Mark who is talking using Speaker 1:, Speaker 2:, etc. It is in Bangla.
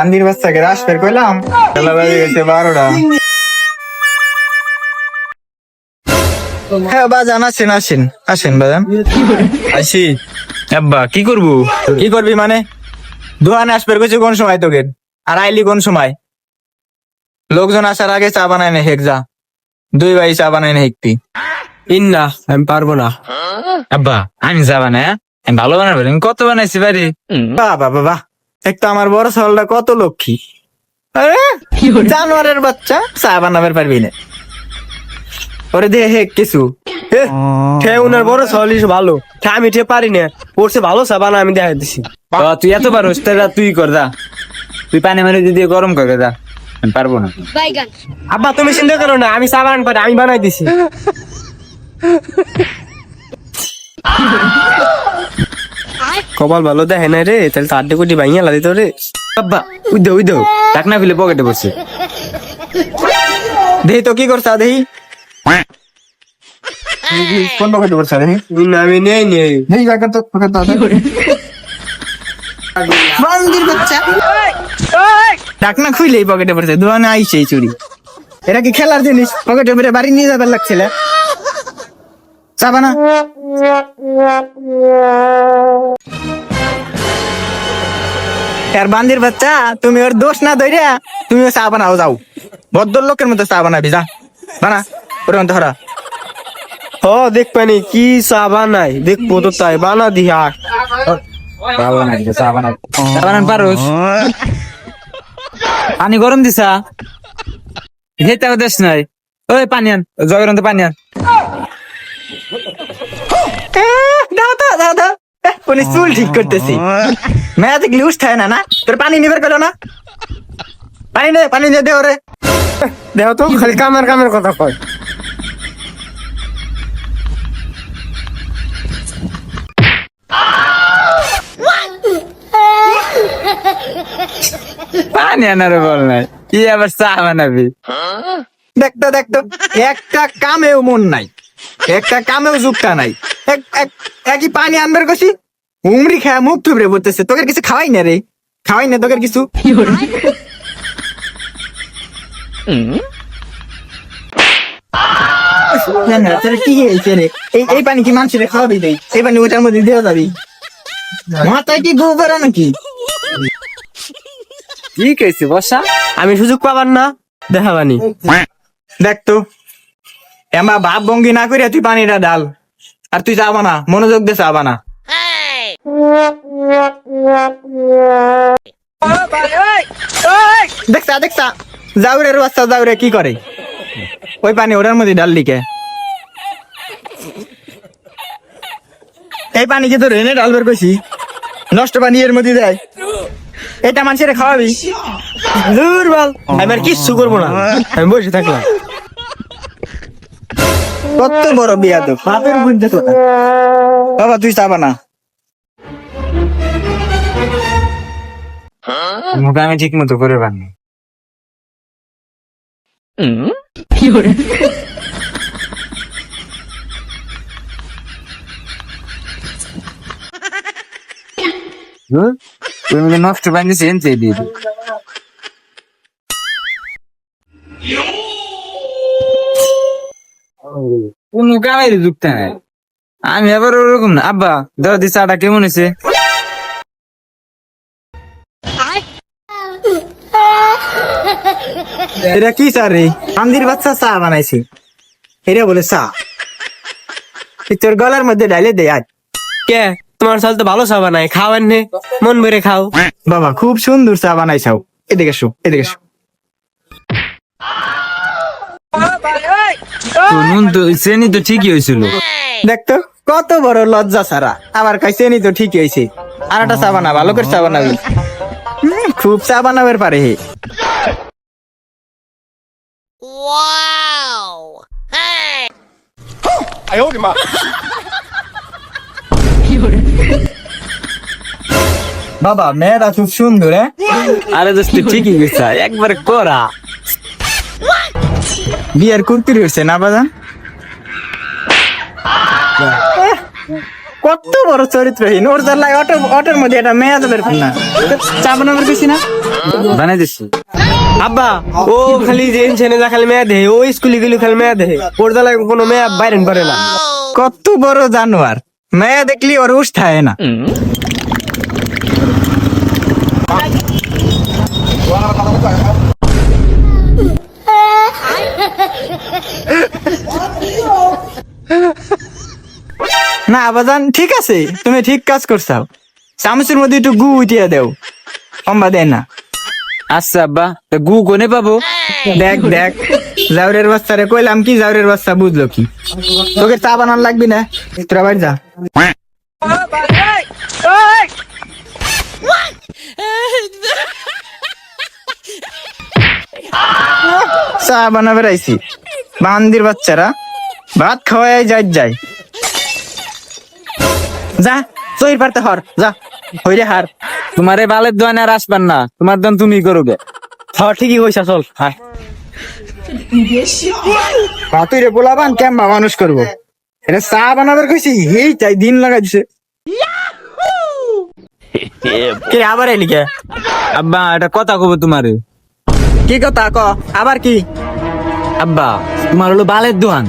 Speaker 1: বান্দির বাচ্চাকে রাস বের করলাম। খেলা বাজে গেছে বারোটা। হ্যাঁ বাজান আসেন আসেন আসেন বাজান। আসি। আব্বা কি করব? কি করবি মানে? দোকানে আসবে কইছে কোন সময় তোকে? আর আইলি কোন সময়? লোকজন আসার আগে চা বানায় না হেক যা। দুই ভাই চা বানায় না হেকতি।
Speaker 2: ইন্না আমি পারব না।
Speaker 1: আব্বা আমি চা বানায় হ্যাঁ? আমি ভালো বানাবো কত বানাইছি বাড়ি? বাবা বাবা এক তো আমার বড় সলটা কত লক্ষ্মী? আরে জানোয়ারের বাচ্চা? চা বানাবার পারবি না। ওরে দে হেক কিছু।
Speaker 2: ঠে উনার বড় সলিস ভালো। আমি ঠে পারি না। পড়ছে ভালো সাবান আমি দেখাই দিছি।
Speaker 1: তো তুই এত পারোস তাহলে তুই কর দা তুই পানি মারি দিয়ে গরম করে দা আমি পারব না।
Speaker 2: আব্বা তুমি চিন্তা করো না আমি সাবান পারি আমি বানাই দিছি। কপাল ভালো দেখে না রে তাহলে তার দিয়ে কোটি ভাঙিয়া লাদি তো রে।
Speaker 1: আব্বা উই দে উই দে টাকনা ফেলে পকেটে বসে। দেহি তো কি করছা দেহি? কোন পকেটে বসছা দেহি?
Speaker 2: আমি নেই নেই।
Speaker 1: পকেট তো পকেট তো বান্দির বাচ্চা। টাকনা খুইলেই পকেটে পড়ছে দোকানে আইছে এই চুরি। এটা কি খেলার জিনিস? পকেটে বাড়ি নিয়ে যাবার লাগছিল? চাবানা আর বান্দির বাচ্চা তুমি ওর দোষ না ধরে তুমি চা বানাও যাও। ভদ্র লোকের মতো চা বানাবি যা। বানা ওর মতো হরা
Speaker 2: ও দেখ পানি কি চা বানাই দেখব তো তাই বানা দি
Speaker 1: চা বানান পারোস। পানি গরম দিছা? হেতাও দেশ নাই। ওই পানি আন জগের মতো পানি আন। দাও দাও কোন চুল ঠিক করতেছি। মেয়া দেখলি উঠায় না না? তোর পানি নিবার পেল না? পানি নে পানি নে দে ওরে।
Speaker 2: দেখ তো খালি কামের কামের কথা কয়।
Speaker 1: পানি আনার বল নাই। কি আবার চা বানাবি? দেখতো দেখতো একটা কামেও মন নাই। একটা কামেও যুগটা নাই। একই পানি আনবার কছি উমরি খায় মুখ থুবড়ে পড়তেছে। তোকে কিছু খাওয়াই না রে। খাওয়াই না তোকে কিছু। কি হয়েছে রে? এই পানি কি মানুষের খাওয়াবি দেই এই পানি ওটার মধ্যে দেওয়া যাবি। মাথায় কি গোবর নাকি?
Speaker 2: ঠিক আছে বসা আমি সুযোগ পাবার না। দেখাবানি
Speaker 1: দেখ তো। এমা ভাব ভঙ্গি না করিয়া তুই পানিটা ডাল। আর তুই যাবা না, মনোযোগ দিয়ে যাবা না। দেখছা দেখছা, জাউরের বাচ্চা জাউরে কি করে? ওই পানি ওটার মধ্যে ডাল লিখে এই পানি কি তো রেনে ডালবার কইছি নষ্ট পানি এর মধ্যে দেয়। এটা মানুষের খাওয়াবি।
Speaker 2: দুর্বল আমি আর কিচ্ছু করব না। আমি বসে থাকলাম।
Speaker 1: কত বড় বিয়া তো বাপের বুঝতে তো বাবা তুই চাবা না। মুখে আমি ঠিক মতো করে বানি তুই আমাকে নষ্ট বানিয়েছি এনতে দিয়ে কোনো কামেরই যুক্ত নাই। আমি আবার ওরকম না। আব্বা দাও দি চাটা কেমন হয়েছে? এটা কি চা রে? আন্দির বাচ্চা চা বানাইছি। এটা বলে চা। তোর গলার মধ্যে ডাইলে দে আজ
Speaker 2: কে? তোমার সাল তো ভালো সাবা নাই খাওয়ার নে মন ভরে খাও।
Speaker 1: বাবা খুব সুন্দর চা বানাইছাও। এদিকে শো এদিকে শো নুন তো চেনি তো ঠিকই হয়েছিল। দেখতো কত বড় লজ্জা সারা। আবার চেনি তো ঠিকই হয়েছে। আর একটা চা বানা ভালো করে চা বানাবি খুব চা বানাবার পারে হে। বাবা মেয়েরা খুব সুন্দর হ্যাঁ? আরে দোস্ত ঠিকই গেছে একবার করা বিয়ার কুর্তির হয়েছে না বাজান? কত বড় চরিত্রহীন। ওর লাগে অটো অটোর মধ্যে একটা মেয়ে যাবে না। চা বানাবার গেছি না? বানাই দিচ্ছি
Speaker 2: আব্বা ও খালি যে ছেলে যা খালি মেয়ে দেহে ও স্কুলে গেলে খালি মেয়ে দেহে ওর জ্বালায় কোনো মেয়ে বাইরে করে না।
Speaker 1: কত বড় জানোয়ার। মেয়ে দেখলি ওর উস থাকে না। না আবাজান ঠিক আছে তুমি ঠিক কাজ করছাও। চামচের মধ্যে একটু গু উঠিয়ে দেও। অম্বা দেয় না।
Speaker 3: আচ্ছা আব্বা তা গু কোনে পাবো?
Speaker 1: দেখ দেখ জাউরের বাচ্চারে কইলাম কি জাউরের বাচ্চা বুঝলো কি। তোকে চা বানান লাগবি না? তোরা বাড়ি যা। চা বানাবে রাইছি বান্দির বাচ্চারা ভাত খাওয়াই যাই যাই। যা চইর পারতে হর যা। হইরে হার।
Speaker 3: তোমারে বালের দোয়ান আর আসবার না তোমার দান তুমি করোগে
Speaker 2: হ্যাঁ ঠিকই কইছা চল হ্যাঁ।
Speaker 1: তুই রে পোলাবান কেমবা মানুষ করব। এটা চা বানাবার কইছি এই তাই দিন লাগাই দিছে। কে আবার এলি কে?
Speaker 3: আব্বা এটা কথা কব তোমারে।
Speaker 1: কি কথা ক? আবার কি?
Speaker 3: আব্বা তোমার হলো বালের দোয়ান।